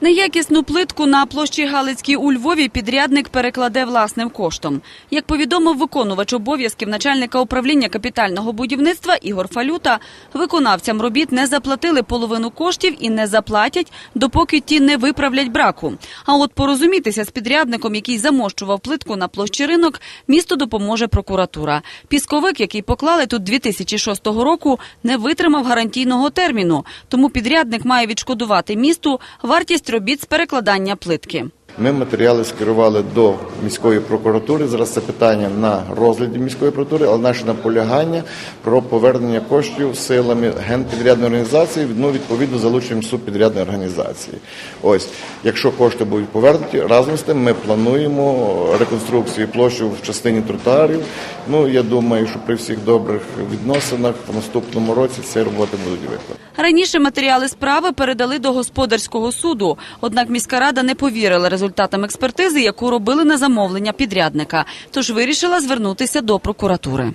Неякісну плитку на площі Галицькій у Львові підрядник перекладе власним коштом. Як повідомив виконувач обов'язків начальника управління капітального будівництва Ігор Фалюта, виконавцям робіт не заплатили половину коштів і не заплатять, допоки ті не виправлять браку. А от порозумітися з підрядником, який замощував плитку на площі ринок, місту допоможе прокуратура. Пісковик, який поклали тут 2006 року, не витримав гарантійного терміну, тому підрядник має відшкодувати місту вартість робіт з перекладання плитки. Ми матеріали скерували до міської прокуратури. Зараз це питання на розгляді міської прокуратури, але наше наполягання про повернення коштів силами генпідрядної організації, ну відповідно залученням субпідрядної організації. Ось, якщо кошти будуть повернуті, разом з тим ми плануємо реконструкцію площі в частині тротуарів. Ну я думаю, що при всіх добрих відносинах в наступному році ці роботи будуть виконані. Раніше матеріали справи передали до господарського суду, однак міська рада не повірила результатам експертизи, яку робили на замовлення підрядника, тож вирішила звернутися до прокуратури.